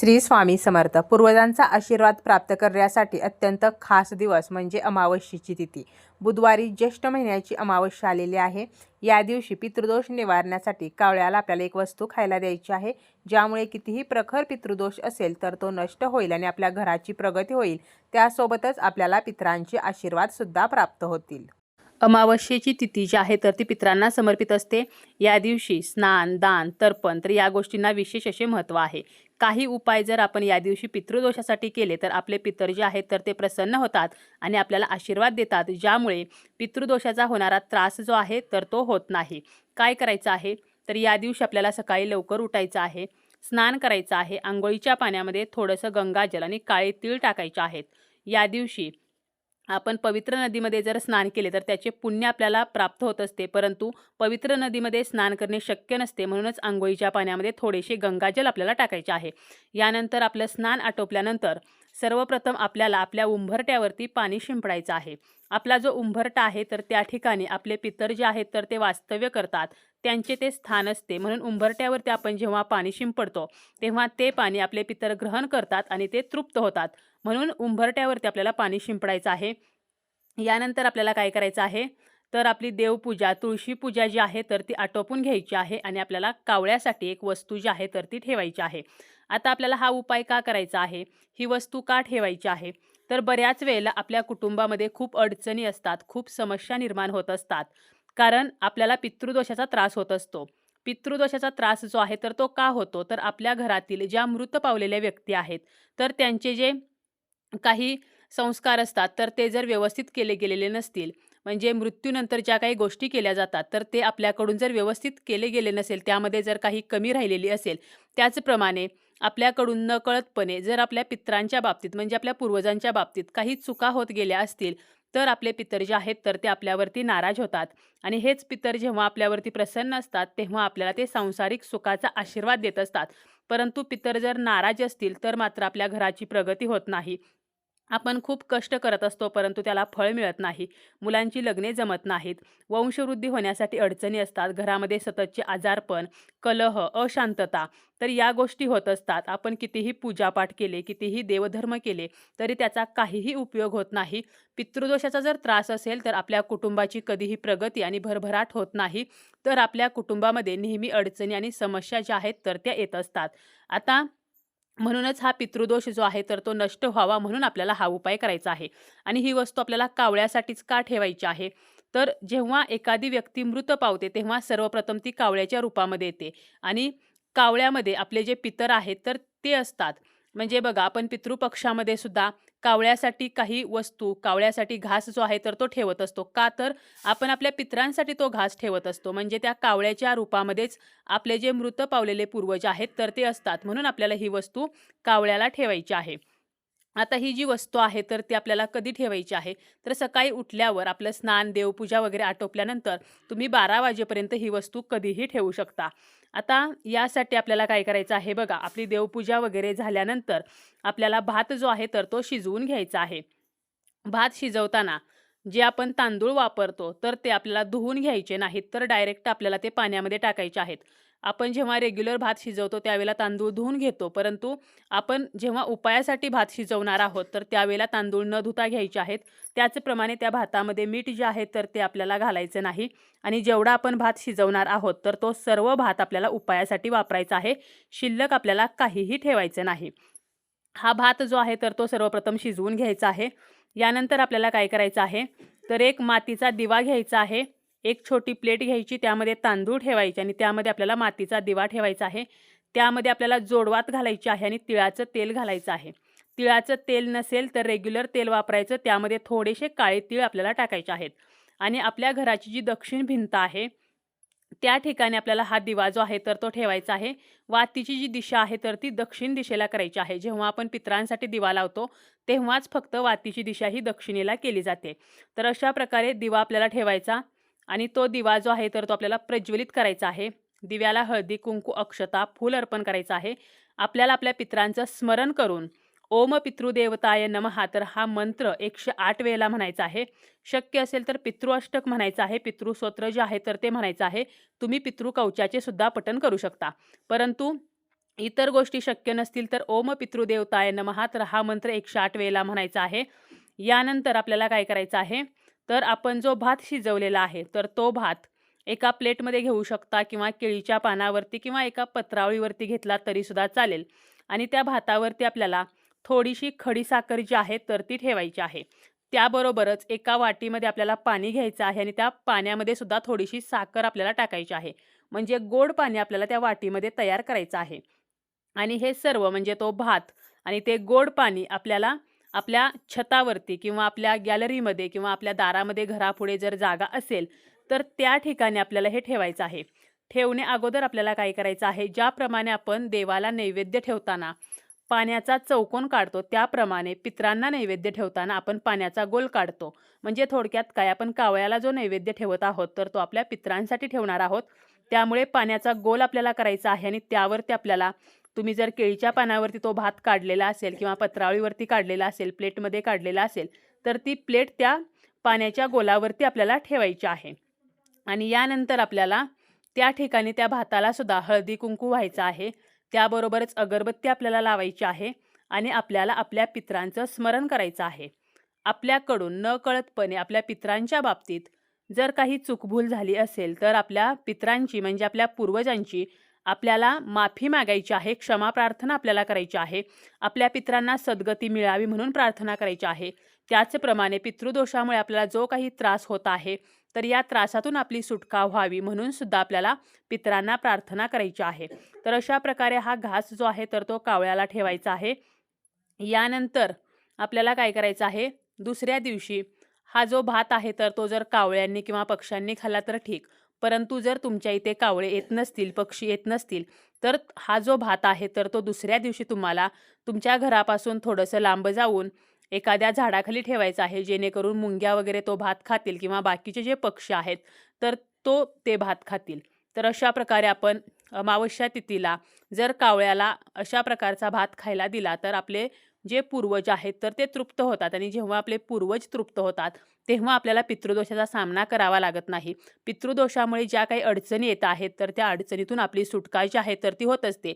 श्री स्वामी समर्थ. पूर्वजांचा आशीर्वाद प्राप्त करण्यासाठी अत्यंत खास दिवस म्हणजे अमावस्येची तिथी. बुधवारी ज्येष्ठ महिन्याची अमावस्या आलेली आहे. या दिवशी पितृदोष निवारण्यासाठी कावळ्याला आपल्याला एक वस्तू खायला द्यायची आहे. ज्यामुळे कितीही प्रखर पितृदोष असेल तर तो नष्ट होईल आणि आपल्या घराची प्रगती होईल. त्यासोबतच आपल्याला पितरांचे आशीर्वादसुद्धा प्राप्त होतील. अमावस्येची तिथी जी आहे तर ती पितरांना समर्पित असते. या दिवशी स्नान दान तर्पण तर या गोष्टींना विशेष असे महत्त्व आहे. काही उपाय जर आपण या दिवशी पितृदोषासाठी केले तर आपले पितर जे आहेत तर ते प्रसन्न होतात आणि आपल्याला आशीर्वाद देतात. ज्यामुळे पितृदोषाचा होणारा त्रास जो आहे तर तो होत नाही. काय करायचं आहे? तर या दिवशी आपल्याला सकाळी लवकर उठायचं आहे. स्नान करायचं आहे. आंघोळीच्या पाण्यामध्ये थोडंसं गंगाजल आणि काळे तीळ टाकायचे आहेत. या दिवशी आपण पवित्र नदीमध्ये जर स्नान केले तर त्याचे पुण्य आपल्याला प्राप्त होत असते. परंतु पवित्र नदीमध्ये स्नान करणे शक्य नसते म्हणूनच आंघोळीच्या पाण्यामध्ये थोडेसे गंगाजल आपल्याला टाकायचे आहे. यानंतर आपलं स्नान आटोपल्यानंतर सर्वप्रथम आपल्याला आपल्या उंबरट्यावरती पाणी शिंपडायचं आहे. आपला जो उंबरटा आहे तर त्या ठिकाणी आपले पितर जे आहेत तर ते वास्तव्य करतात. त्यांचे ते स्थान असते. म्हणून उंबरट्यावरती आपण जेव्हा पाणी शिंपडतो तेव्हा ते पाणी आपले पितर ग्रहण करतात आणि ते तृप्त होतात. म्हणून उंबरट्यावरती आपल्याला पाणी शिंपडायचं आहे. यानंतर आपल्याला काय करायचं आहे? तर आपली देवपूजा तुळशी पूजा जी आहे तर ती आटोपून घ्यायची आहे आणि आपल्याला कावळ्यासाठी एक वस्तू जी आहे तर ती ठेवायची आहे. आता आपल्याला हा उपाय का करायचा आहे? ही वस्तू का ठेवायची आहे? तर बऱ्याच वेळेला आपल्या कुटुंबामध्ये खूप अडचणी असतात खूप समस्या निर्माण होत असतात. कारण आपल्याला पितृदोषाचा त्रास होत असतो. पितृदोषाचा त्रास जो आहे तर तो का होतो? तर आपल्या घरातील ज्या मृत पावलेल्या व्यक्ती आहेत तर त्यांचे जे काही संस्कार असतात तर ते जर व्यवस्थित केले गेलेले नसतील म्हणजे मृत्यूनंतर ज्या काही गोष्टी केल्या जातात तर ते आपल्याकडून जर व्यवस्थित केले गेले नसेल त्यामध्ये जर काही कमी राहिलेली असेल त्याचप्रमाणे आपल्याकडून नकळतपणे जर आपल्या पित्रांच्या बाबतीत म्हणजे आपल्या पूर्वजांच्या बाबतीत काही चुका होत गेल्या असतील तर आपले पितर जे आहेत तर ते आपल्यावरती नाराज होतात. आणि हेच पितर जेव्हा आपल्यावरती प्रसन्न असतात तेव्हा आपल्याला ते सांसारिक सुखाचा आशीर्वाद देत असतात. परंतु पितर जर नाराज असतील तर मात्र आपल्या घराची प्रगती होत नाही. आपण खूप कष्ट करत असतो परंतु त्याला फळ मिळत नाही. मुलांची लग्ने जमत नाहीत. वंशवृद्धी होण्यासाठी अडचणी असतात. घरामध्ये सततचे आजारपण कलह अशांतता तर या गोष्टी होत असतात. आपण कितीही पूजापाठ केले कितीही देवधर्म केले तरी त्याचा काहीही उपयोग होत नाही. पितृदोषाचा जर त्रास असेल तर आपल्या कुटुंबाची कधीही प्रगती आणि भरभराट होत नाही. तर आपल्या कुटुंबामध्ये नेहमी अडचणी आणि समस्या ज्या आहेत तर त्या येत असतात. आता म्हणूनच हा पितृदोष जो आहे तर तो नष्ट व्हावा म्हणून आपल्याला हा उपाय करायचा आहे. आणि ही वस्तू आपल्याला कावळ्यासाठीच का ठेवायची आहे? तर जेव्हा एखादी व्यक्ती मृत पावते तेव्हा सर्वप्रथम ती कावळ्याच्या रूपामध्ये येते. आणि कावळ्यामध्ये आपले जे पितर आहेत तर ते असतात. म्हणजे बघा आपण पितृपक्षामध्ये सुद्धा कावळ्यासाठी काही वस्तू कावळ्यासाठी घास जो आहे तर तो ठेवत असतो. का तर आपण आपल्या पितरांसाठी तो घास ठेवत असतो. म्हणजे त्या कावळ्याच्या रूपामध्येच आपले जे मृत पावलेले पूर्वज आहेत तर ते असतात. म्हणून आपल्याला ही वस्तू कावळ्याला ठेवायची आहे. आता ही जी वस्तू आहे तर ती आपल्याला कधी ठेवायची आहे? तर सकाळी उठल्यावर आपलं स्नान देवपूजा वगैरे आटोपल्यानंतर तुम्ही बारा वाजेपर्यंत ही वस्तू कधीही ठेवू शकता. आता यासाठी आपल्याला काय करायचं आहे बघा आपली देवपूजा वगैरे झाल्यानंतर आपल्याला भात जो आहे तर तो शिजवून घ्यायचा आहे. भात शिजवताना जे आपण तांदूळ वापरतो तर ते आपल्याला धुवून घ्यायचे नाहीत तर डायरेक्ट आपल्याला ते पाण्यामध्ये टाकायचे आहेत. आपण जेव्हा रेग्युलर भात शिजवतो त्यावेळेला तांदूळ धुवून घेतो. परंतु आपण जेव्हा उपायासाठी भात शिजवणार आहोत तर त्यावेळेला तांदूळ न धुता घ्यायचे आहेत. त्याचप्रमाणे त्या भातामध्ये मीठ जे आहे तर ते आपल्याला घालायचं नाही. आणि जेवढा आपण भात शिजवणार आहोत तर तो सर्व भात आपल्याला उपायासाठी वापरायचा आहे. शिल्लक आपल्याला काहीही ठेवायचं नाही. हा भात जो आहे तर तो सर्वप्रथम शिजवून घ्यायचा आहे. यानंतर आपल्याला काय करायचं आहे तर एक मातीचा दिवा घ्यायचा आहे. एक छोटी प्लेट घ्यायची त्यामध्ये तांदूळ ठेवायचे आणि त्यामध्ये आपल्याला मातीचा दिवा ठेवायचा आहे. त्यामध्ये आपल्याला जोडवात घालायची आहे आणि तिळाचं तेल घालायचं आहे. तिळाचं तेल नसेल तर रेग्युलर तेल वापरायचं त्यामध्ये थोडेसे काळे तीळ आपल्याला टाकायचे आहेत. आणि आपल्या घराची जी दक्षिण भिंत आहे त्या ठिकाणी आपल्याला हा दिवा जो आहे तर तो ठेवायचा आहे. वातीची जी दिशा आहे तर ती दक्षिण दिशेला करायची आहे. जेव्हा आपण पित्रांसाठी दिवा लावतो तेव्हाच फक्त वातीची दिशा ही दक्षिणेला केली जाते. तर अशा प्रकारे दिवा आपल्याला ठेवायचा. आणि तो दिवा जो आहे तर तो आपल्याला प्रज्वलित करायचा आहे. दिव्याला हळदी कुंकू अक्षता फूल अर्पण करायचं आहे. आपल्याला आपल्या पित्रांचं स्मरण करून ओम पितृदेवताय नमहा तर हा मंत्र एकशे आठ वेळेला म्हणायचा आहे. शक्य असेल तर पितृअष्टक म्हणायचं आहे. पितृस्तोत्र जे आहे तर ते म्हणायचं आहे. तुम्ही पितृकवचाचे सुद्धा पठण करू शकता. परंतु इतर गोष्टी शक्य नसतील तर ओम पितृदेवताय नमहा तर हा मंत्र एकशे आठ वेळेला म्हणायचा आहे. यानंतर आपल्याला काय करायचं आहे? तर आपण जो भात शिजवलेला आहे तर तो भात एका प्लेटमध्ये घेऊ शकता किंवा केळीच्या पानावरती किंवा एका पत्रावळीवरती घेतला तरीसुद्धा चालेल. आणि त्या भातावरती आपल्याला थोडीशी खडीसाखर जी आहे तर ती ठेवायची आहे. त्याबरोबरच एका वाटीमध्ये आपल्याला पाणी घ्यायचं आहे आणि त्या पाण्यामध्ये सुद्धा थोडीशी साखर आपल्याला टाकायची आहे. म्हणजे गोड पाणी आपल्याला त्या वाटीमध्ये तयार करायचं आहे. आणि हे सर्व म्हणजे तो भात आणि ते गोड पाणी आपल्याला आपल्या छतावरती किंवा आपल्या गॅलरीमध्ये किंवा आपल्या दारामध्ये घरापुढे जर जागा असेल तर त्या ठिकाणी आपल्याला हे ठेवायचं आहे. ठेवणे अगोदर आपल्याला काय करायचं आहे? ज्याप्रमाणे आपण देवाला नैवेद्य ठेवताना पाण्याचा चौकोन काढतो त्याप्रमाणे पित्रांना नैवेद्य ठेवताना आपण पाण्याचा गोल काढतो. म्हणजे थोडक्यात काय? आपण कावळ्याला जो नैवेद्य ठेवत आहोत तर तो आपल्या पित्रांसाठी ठेवणार आहोत. त्यामुळे पाण्याचा गोल आपल्याला करायचा आहे आणि त्यावरती आपल्याला तुम्ही जर केळीच्या पानावरती तो भात काढलेला असेल किंवा पत्रावळीवरती काढलेला असेल प्लेटमध्ये काढलेला असेल तर ती प्लेट त्या पाण्याच्या गोलावरती आपल्याला ठेवायची आहे. आणि यानंतर आपल्याला त्या ठिकाणी त्या भाताला सुद्धा हळदी कुंकू व्हायचं आहे. त्याबरोबरच अगरबत्ती आपल्याला लावायची आहे आणि आपल्याला आपल्या पित्रांचं स्मरण करायचं आहे. आपल्याकडून न कळतपणे आपल्या पित्रांच्या बाबतीत जर काही चुकभूल झाली असेल तर आपल्या पित्रांची म्हणजे आपल्या पूर्वजांची आपल्याला माफी मागायची आहे क्षमा प्रार्थना आपल्याला करायची आहे आपल्या पित्रांना सद्गती मिळावी म्हणून प्रार्थना करायची आहे. त्याचप्रमाणे पितृदोषामुळे आपल्याला जो काही त्रास होत आहे तर या त्रासातून आपली सुटका व्हावी म्हणून सुद्धा आपल्याला पित्रांना प्रार्थना करायची आहे. तर अशा प्रकारे हा घास जो आहे तर तो कावळ्याला ठेवायचा आहे. यानंतर आपल्याला काय करायचं आहे? दुसऱ्या दिवशी हा जो भात आहे तर तो जर कावळ्यांनी किंवा पक्ष्यांनी खाल्ला तर ठीक. परंतु जर तुमच्या इथे कावळे येत नसतील पक्षी येत नसतील तर हा जो भात आहे तर तो दुसऱ्या दिवशी तुम्हाला तुमच्या घरापासून थोडंसं लांब जाऊन एखाद्या झाडाखाली ठेवायचा आहे जेणेकरून मुंग्या वगैरे तो भात खातील किंवा बाकीचे जे पक्षी आहेत तर तो ते भात खातील. तर अशा प्रकारे आपण अमावस्या तिथीला जर कावळ्याला अशा प्रकारचा भात खायला दिला तर आपले जे पूर्वज आहेत तर ते तृप्त होतात आणि जेव्हा आपले पूर्वज तृप्त होतात तेव्हा आपल्याला पितृदोषाचा सामना करावा लागत नाही. पितृदोषामुळे ज्या काही अडचणी येत आहेत तर त्या अडचणीतून आपली सुटका जी आहे तर ती होत असते.